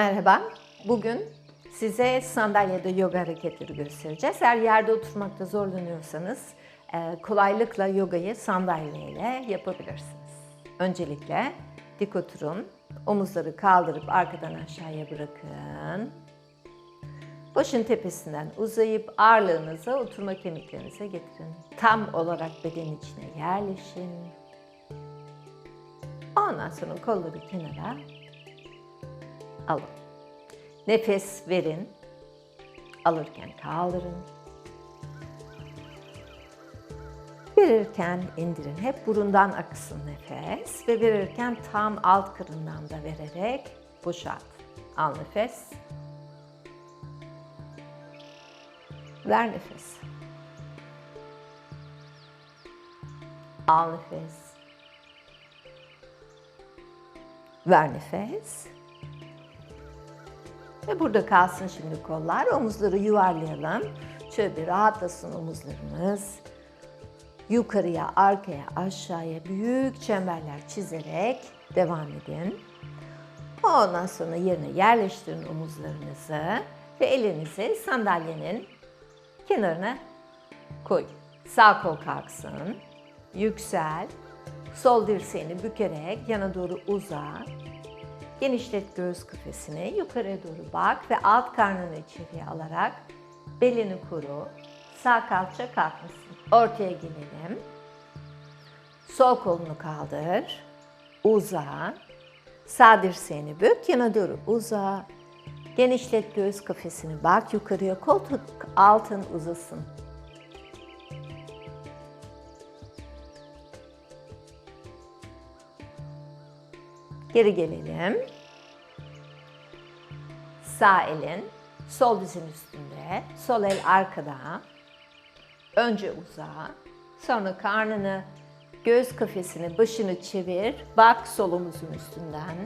Merhaba. Bugün size sandalyede yoga hareketleri göstereceğiz. Eğer yerde oturmakta zorlanıyorsanız e, kolaylıkla yogayı sandalyeyle yapabilirsiniz. Öncelikle dik oturun. Omuzları kaldırıp arkadan aşağıya bırakın. Başın tepesinden uzayıp ağırlığınızı oturma kemiklerinize getirin. Tam olarak beden içine yerleşin. Ondan sonra kolları kenara alın. Nefes verin. Alırken kaldırın. Verirken indirin. Hep burundan akısın nefes. Ve verirken tam alt karından da vererek boşalt. Al nefes. Ver nefes. Al nefes. Ver nefes. Ve burada kalsın şimdi kollar. Omuzları yuvarlayalım. Şöyle bir rahatlasın omuzlarımız. Yukarıya, arkaya, aşağıya büyük çemberler çizerek devam edin. Ondan sonra yerine yerleştirin omuzlarınızı ve elinizi sandalyenin kenarına koy. Sağ kol kalksın. Yüksel. Sol dirseğini bükerek yana doğru uzat. Genişlet göğüs kafesini, yukarıya doğru bak ve alt karnını içeriye alarak belini kuru. Sağ kalça kalkmışsın. Ortaya gelelim. Sol kolunu kaldır. Uza. Sağ dirseğini bük, yana doğru uza. Genişlet göğüs kafesini bak yukarıya, koltuk altın uzasın. Geri gelelim. Sağ elin sol dizin üstünde, sol el arkada. Önce uza, sonra karnını, göğüs kafesini, başını çevir. Bak sol omuzun üstünden.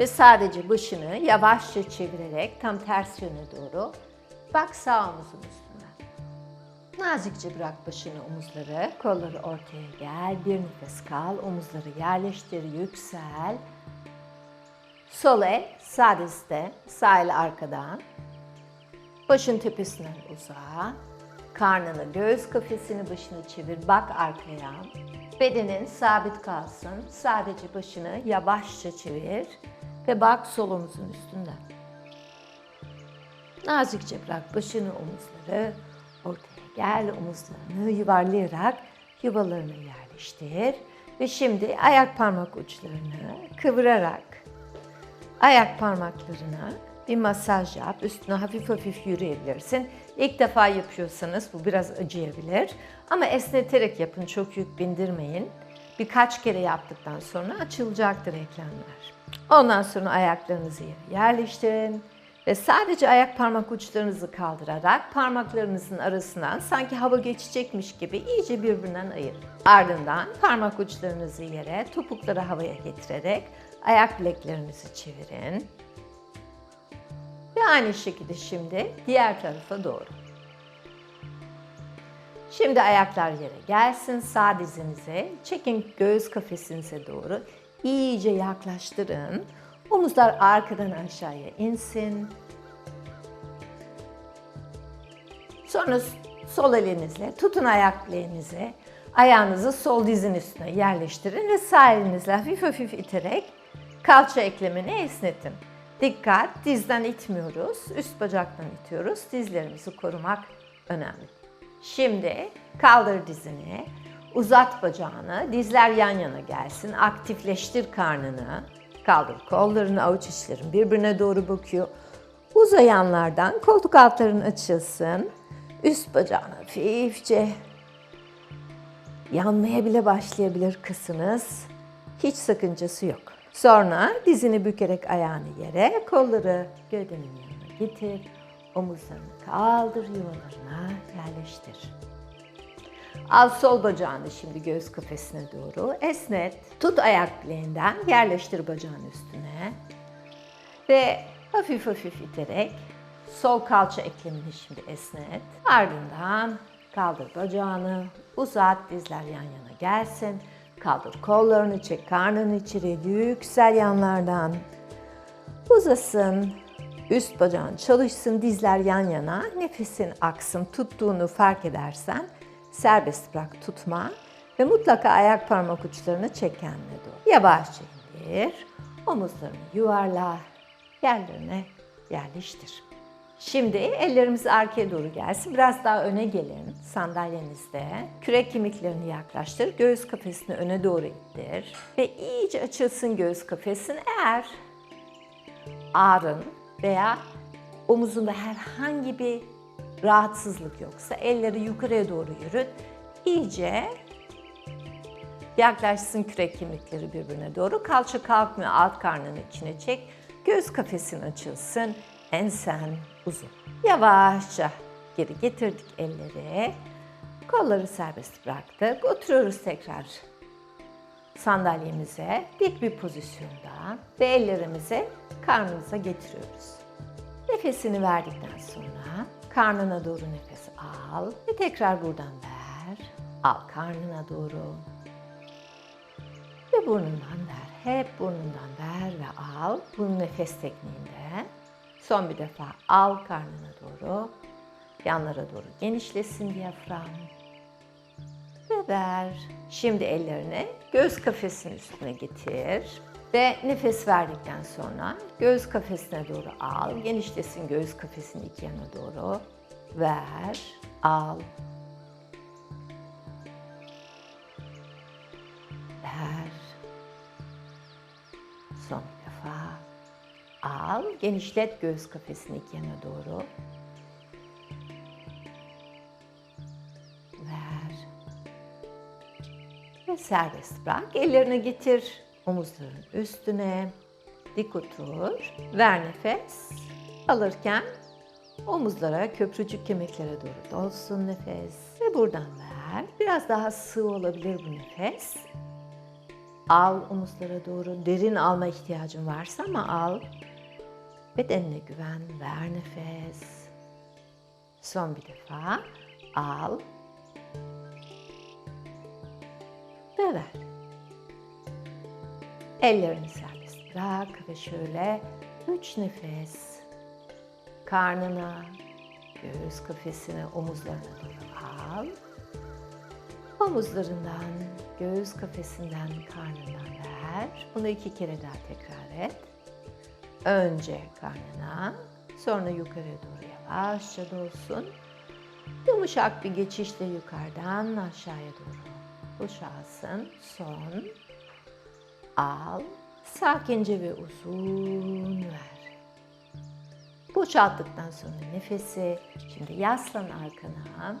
Ve sadece başını yavaşça çevirerek tam ters yöne doğru bak sağ omuzun üstünden. Nazikçe bırak başını omuzları, kolları ortaya gel, bir nefes kal, omuzları yerleştir, yüksel. Sol el sağ dizde, sağ el arkadan. Başın tepesinden uza. Karnını, göğüs kafesini, başını çevir, bak arkaya. Bedenin sabit kalsın. Sadece başını yavaşça çevir ve bak sol omuzun üstünden. Nazikçe bırak başını, omuzları ortaya gel, omuzlarını yuvarlayarak yuvalarını yerleştir. Ve şimdi ayak parmak uçlarını kıvırarak ayak parmaklarına bir masaj yap. Üstüne hafif hafif yürüyebilirsin. İlk defa yapıyorsanız bu biraz acıyabilir. Ama esneterek yapın, çok yük bindirmeyin. Birkaç kere yaptıktan sonra açılacaktır eklemler. Ondan sonra ayaklarınızı yerleştirin. Ve sadece ayak parmak uçlarınızı kaldırarak parmaklarınızın arasından sanki hava geçecekmiş gibi iyice birbirinden ayırın. Ardından parmak uçlarınızı yere, topukları havaya getirerek ayak bileklerinizi çevirin. Ve aynı şekilde şimdi diğer tarafa doğru. Şimdi ayaklar yere gelsin. Sağ dizinize, çekin göğüs kafesinize doğru. İyice yaklaştırın. Omuzlar arkadan aşağıya insin. Sonra sol elinizle tutun ayak bileğinizi. Ayağınızı sol dizin üstüne yerleştirin ve sağ elinizle hafif hafif iterek kalça eklemini esnetin. Dikkat, dizden itmiyoruz, üst bacaktan itiyoruz. Dizlerimizi korumak önemli. Şimdi kaldır dizini, uzat bacağını, dizler yan yana gelsin, aktifleştir karnını. Kaldır kollarını, avuç içlerin birbirine doğru bakıyor. Uzayanlardan koltuk altların açılsın. Üst bacağını hafifçe yanmaya bile başlayabilir kısınız. Hiç sakıncası yok. Sonra dizini bükerek ayağını yere, kolları gövdenin yanına getir. Omuzlarını kaldır, yuvalarına yerleştir. Al sol bacağını şimdi göğüs kafesine doğru esnet. Tut ayak bileğinden, yerleştir bacağın üstüne. Ve hafif hafif iterek sol kalça eklemini şimdi esnet. Ardından kaldır bacağını, uzat, dizler yan yana gelsin. Kaldır kollarını, çek karnını içeri, yüksel yanlardan. Uzasın. Üst bacağın çalışsın, dizler yan yana. Nefesin aksın, tuttuğunu fark edersen serbest bırak tutma. Ve mutlaka ayak parmak uçlarını çek kendine doğru. Yavaşça indir. Omuzlarını yuvarla. Yerlerine yerleştir. Şimdi ellerimiz arkaya doğru gelsin. Biraz daha öne gelin sandalyenizde. Kürek kemiklerini yaklaştır. Göğüs kafesini öne doğru ittir. Ve iyice açılsın göğüs kafesin. Eğer ağrın veya omuzunda herhangi bir rahatsızlık yoksa elleri yukarıya doğru yürüt. İyice yaklaşsın kürek kemikleri birbirine doğru. Kalça kalkmıyor alt karnının içine çek. Göğüs kafesin açılsın. Ensen uzun. Yavaşça geri getirdik elleri. Kolları serbest bıraktık. Oturuyoruz tekrar sandalyemize dik bir pozisyonda ve ellerimizi karnımıza getiriyoruz. Nefesini verdikten sonra karnına doğru nefes al ve tekrar buradan ver. Al karnına doğru. Ve burnundan ver. Hep burnundan ver ve al. Bu nefes tekniğinde. Son bir defa al karnına doğru. Yanlara doğru genişlesin diyafram. Ve ver. Şimdi ellerini göğüs kafesinin üstüne getir. Ve nefes verdikten sonra göğüs kafesine doğru al. Genişlesin göğüs kafesinin iki yana doğru. Ver. Al. Ver. Son. Al. Genişlet göğüs kafesini iki yana doğru. Ver. Ve serbest bırak. Ellerini getir omuzların üstüne. Dik otur. Ver nefes. Alırken omuzlara, köprücük kemiklere doğru dolsun nefes. Ve buradan ver. Biraz daha sığ olabilir bu nefes. Al omuzlara doğru. Derin alma ihtiyacın varsa ama al. Bedenine güven. Ver nefes. Son bir defa. Al. Ve ver. Ellerini serbest bırak ve şöyle üç nefes karnına, göğüs kafesine, omuzlarına doğru al. Omuzlarından, göğüs kafesinden, karnından ver. Bunu iki kere daha tekrar et. Önce karnına, sonra yukarı doğru yavaşça dolsun. Yumuşak bir geçişle yukarıdan aşağıya doğru boşalsın. Son. Al. Sakince ve uzun ver. Boşalttıktan sonra nefesi şimdi yaslan arkana.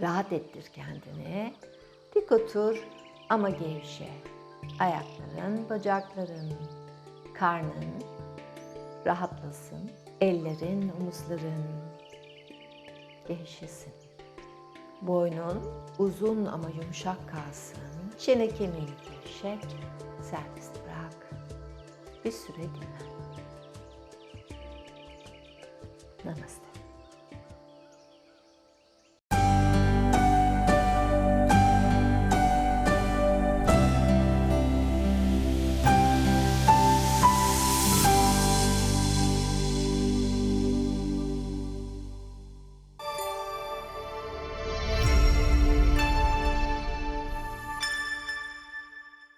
Rahat ettir kendini. Dik otur ama gevşe. Ayakların, bacakların, karnın rahatlasın. Ellerin, omuzların gevşesin. Boynun uzun ama yumuşak kalsın. Çene kemiğini gevşet, serbest bırak. Bir süre dinlen. Namaste.